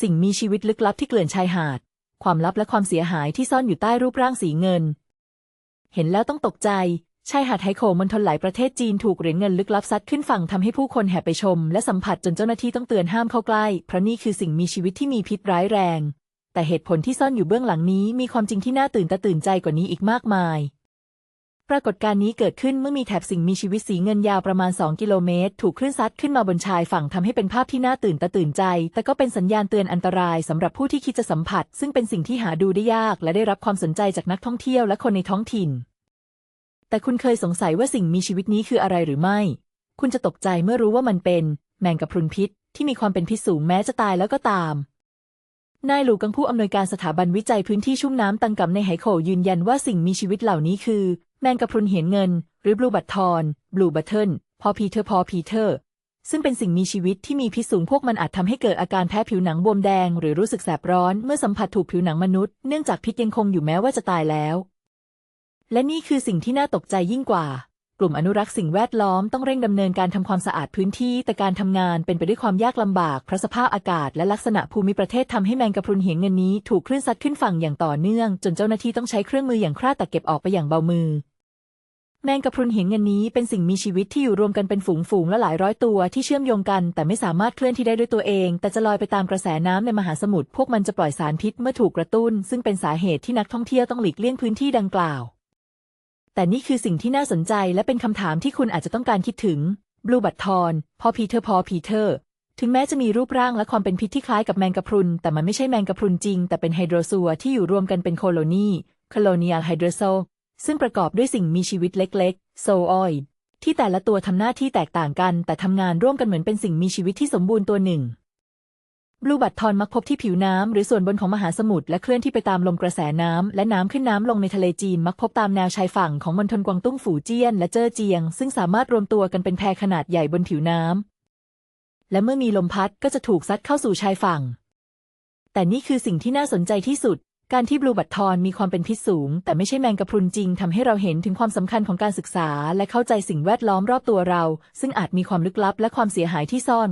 สิ่งมีชีวิตลึกลับที่เกลื่อนชายหาด ความลับและความเสียหายที่ซ่อนอยู่ใต้รูปร่างสีเงิน เห็นแล้วต้องตกใจชายหาดไทโขมณฑลหลายประเทศจีนถูกเหรียญเงินลึกลับซัดขึ้นฝั่งทำให้ผู้คนแห่ไปชม และสัมผัสจนเจ้าหน้าที่ต้องเตือนห้ามเข้าใกล้ เพราะนี่คือสิ่งมีชีวิตที่มีพิษร้ายแรง แต่เหตุผลที่ซ่อนอยู่เบื้องหลังนี้มีความจริงที่น่าตื่นตาตื่นใจกว่านี้อีกมากมาย ปรากฏการณ์นี้เกิดขึ้นเมื่อมีแถบสิ่งมีชีวิตสีเงินยาวประมาณ 2 กิโลเมตร ถูกคลื่นซัดขึ้นมาบนชายฝั่งทำให้เป็นภาพที่น่าตื่นตาตื่นใจ แต่ก็เป็นสัญญาณเตือนอันตรายสำหรับผู้ที่คิดจะสัมผัส ซึ่งเป็นสิ่งที่หาดูได้ยาก และได้รับความสนใจจากนักท่องเที่ยวและคนในท้องถิ่น แต่คุณเคยสงสัยว่าสิ่งมีชีวิตนี้คืออะไรหรือไม่ คุณจะตกใจเมื่อรู้ว่ามันเป็น แมงกะพรุนพิษ ที่มีความเป็นพิษสูงแม้จะตายแล้วก็ตามนายหลูกังผู้อำนวยการสถาบันวิจัยพื้นที่ชุ่มน้ำตังกำในไหโขยืนยันว่าสิ่งมีชีวิตเหล่านี้คือ แมงกะพรุนเหียนเงิน หรือบลูบัตทอนบลูบัตเทิลพอพีเทอร์พอพีเทอร์ซึ่งเป็นสิ่งมีชีวิตที่มีพิษสูงพวกมันอาจทำให้เกิดอาการแพ้ผิวหนังบวมแดง หรือรู้สึกแสบร้อนเมื่อสัมผัสถูกผิวหนังมนุษย์เนื่องจากพิษยังคงอยู่แม้ว่าจะตายแล้ว และนี่คือสิ่งที่น่าตกใจยิ่งกว่า กลุ่มอนุรักษ์สิ่งแวดล้อมต้องเร่งดำเนินการทำความสะอาดพื้นที่แต่การทำงานเป็นไปด้วยความยากลำบากเพราะสภาพอากาศและลักษณะภูมิประเทศทำให้แมงกะพรุนเหียงเงินนี้ถูกคลื่นซัดขึ้นฝั่งอย่างต่อเนื่อง จนเจ้าหน้าที่ต้องใช้เครื่องมืออย่างคร่าตักเก็บออกไปอย่างเบามือ แมงกะพรุนเหียงเงินนี้เป็นสิ่งมีชีวิตที่อยู่รวมกันเป็นฝูงๆและหลายร้อยตัวที่เชื่อมโยงกัน แต่ไม่สามารถเคลื่อนที่ได้ด้วยตัวเอง แต่จะลอยไปตามกระแสน้ำในมหาสมุทรพวกมันจะปล่อยสารพิษเมื่อถูกกระตุ้น ซึ่งเป็นสาเหตุที่นักท่องเที่ยวต้องหลีกเลี่ยงพื้นที่ดังกล่าว แต่นี่คือสิ่งที่น่าสนใจและเป็นคำถามที่คุณอาจจะต้องการคิดถึงบลูบัตทอนพอพีเทอร์พอพีเทอร์ถึงแม้จะมีรูปร่างและความเป็นพิษที่คล้ายกับแมงกะพรุน แต่มันไม่ใช่แมงกะพรุนจริง แต่เป็นไฮโดรซัวที่อยู่รวมกันเป็นโคโลนีโค ซซึ่งประกอบด้วยสิ่งมีชีวิตเล็กๆ โซออยด์ที่แต่ละตัวทำหน้าที่แตกต่างกัน แต่ทำงานร่วมกันเหมือนเป็นสิ่งมีชีวิตที่สมบูรณ์ตัวหนึ่งบลูบัตทอนมักพบที่ผิวน้ำหรือส่วนบนของมหาสมุทรและเคลื่อนที่ไปตามลมกระแสน้ำและน้ำขึ้นน้ำลงในทะเลจีนมักพบตามแนวชายฝั่งของมณฑลกวางตุ้งฝูเจี้ยนและเจ้อเจียง ซึ่งสามารถรวมตัวกันเป็นแพขนาดใหญ่บนผิวน้ำและเมื่อมีลมพัดก็จะถูกซัดเข้าสู่ชายฝั่ง แต่นี่คือสิ่งที่น่าสนใจที่สุด การที่บลูบัตทอนมีความเป็นพิษสูง แต่ไม่ใช่แมงกะพรุนจริงทำให้เราเห็นถึงความสำคัญของการศึกษา และเข้าใจสิ่งแวดล้อมรอบตัวเรา ซึ่งอาจมีความลึกลับและความเสียหายที่ซ่อน